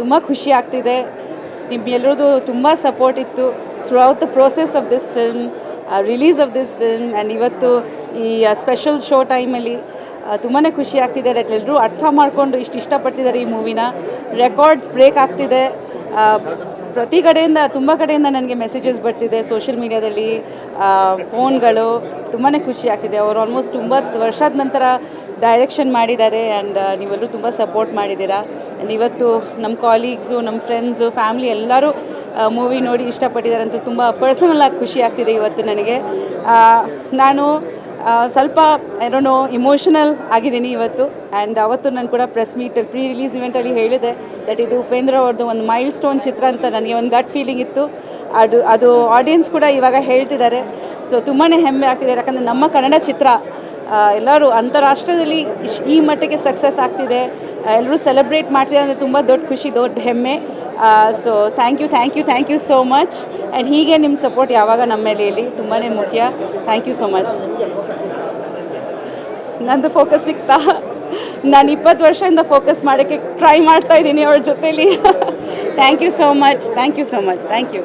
ತುಂಬ ಖುಷಿ ಆಗ್ತಿದೆ. ನಿಮ್ಮೆಲ್ಲರದು ತುಂಬ ಸಪೋರ್ಟ್ ಇತ್ತು throughout the process of this film release of this film and ಇವತ್ತು ಈ ಸ್ಪೆಷಲ್ ಶೋ ಟೈಮಲ್ಲಿ ತುಂಬಾ ಖುಷಿ ಆಗ್ತಿದೆ. ದಟ್ ಎಲ್ಲರೂ ಅರ್ಥ ಮಾಡಿಕೊಂಡು ಇಷ್ಟು ಇಷ್ಟಪಡ್ತಿದ್ದಾರೆ ಈ ಮೂವಿನ ರೆಕಾರ್ಡ್ಸ್ ಬ್ರೇಕ್ ಆಗ್ತಿದೆ. ಪ್ರತಿ ಕಡೆಯಿಂದ, ತುಂಬ ಕಡೆಯಿಂದ ನನಗೆ ಮೆಸೇಜಸ್ ಬರ್ತಿದೆ ಸೋಷಿಯಲ್ ಮೀಡ್ಯಾದಲ್ಲಿ ಫೋನ್ಗಳು ತುಂಬಾ ಖುಷಿ ಆಗ್ತಿದೆ. ಅವರು ಆಲ್ಮೋಸ್ಟ್ ಒಂಬತ್ತು ವರ್ಷದ ನಂತರ ಡೈರೆಕ್ಷನ್ ಮಾಡಿದ್ದಾರೆ ಆ್ಯಂಡ್ ನೀವೆಲ್ಲರೂ ತುಂಬ ಸಪೋರ್ಟ್ ಮಾಡಿದ್ದೀರಾ. ಆ್ಯಂಡ್ ಇವತ್ತು ನಮ್ಮ ಕಾಲೀಗ್ಸು ನಮ್ಮ ಫ್ರೆಂಡ್ಸು ಫ್ಯಾಮ್ಲಿ ಎಲ್ಲರೂ ಮೂವಿ ನೋಡಿ ಇಷ್ಟಪಟ್ಟಿದ್ದಾರೆ ಅಂತ ತುಂಬ ಪರ್ಸನಲ್ ಆಗಿ ಖುಷಿ ಆಗ್ತಿದೆ ಇವತ್ತು ನನಗೆ. ನಾನು ಸ್ವಲ್ಪ ಏನೋ ಇಮೋಷನಲ್ ಆಗಿದ್ದೀನಿ ಇವತ್ತು. ಆ್ಯಂಡ್ ಅವತ್ತು ನಾನು ಕೂಡ ಪ್ರೆಸ್ ಮೀಟ್ ಪ್ರೀ ರಿಲೀಸ್ ಇವೆಂಟಲ್ಲಿ ಹೇಳಿದೆ ದಟ್ ಇದು ಉಪೇಂದ್ರ ಅವ್ರದ್ದು ಒಂದು ಮೈಲ್ ಸ್ಟೋನ್ ಚಿತ್ರ ಅಂತ ನನಗೆ ಒಂದು ಗಟ್ ಫೀಲಿಂಗ್ ಇತ್ತು. ಅದು ಅದು ಆಡಿಯನ್ಸ್ ಕೂಡ ಇವಾಗ ಹೇಳ್ತಿದ್ದಾರೆ. ಸೊ ತುಂಬಾ ಹೆಮ್ಮೆ ಆಗ್ತಿದೆ. ಯಾಕಂದರೆ ನಮ್ಮ ಕನ್ನಡ ಚಿತ್ರ ಎಲ್ಲರೂ ಅಂತಾರಾಷ್ಟ್ರದಲ್ಲಿ ಈ ಮಟ್ಟಿಗೆ ಸಕ್ಸಸ್ ಆಗ್ತಿದೆ. ಎಲ್ಲರೂ ಸೆಲೆಬ್ರೇಟ್ ಮಾಡ್ತಿದೆ ಅಂದರೆ ತುಂಬ ದೊಡ್ಡ ಖುಷಿ, ದೊಡ್ಡ ಹೆಮ್ಮೆ. So thank you thank you thank you so much and ಹೀಗೆ ನಿಮ್ಮ ಸಪೋರ್ಟ್ ಯಾವಾಗ ನಮ್ಮ ಮೇಲೆ ಇಲ್ಲಿ ತುಂಬಾ ಮುಖ್ಯ. ಥ್ಯಾಂಕ್ ಯು ಸೋ ಮಚ್ ನಂದು ಫೋಕಸ್ ಸಿಗ್ತಾ. ನಾನು ಇಪ್ಪತ್ತು ವರ್ಷದಿಂದ ಫೋಕಸ್ ಮಾಡೋಕ್ಕೆ ಟ್ರೈ ಮಾಡ್ತಾ ಇದ್ದೀನಿ ಅವ್ರ ಜೊತೇಲಿ. Thank you so much thank you so much thank you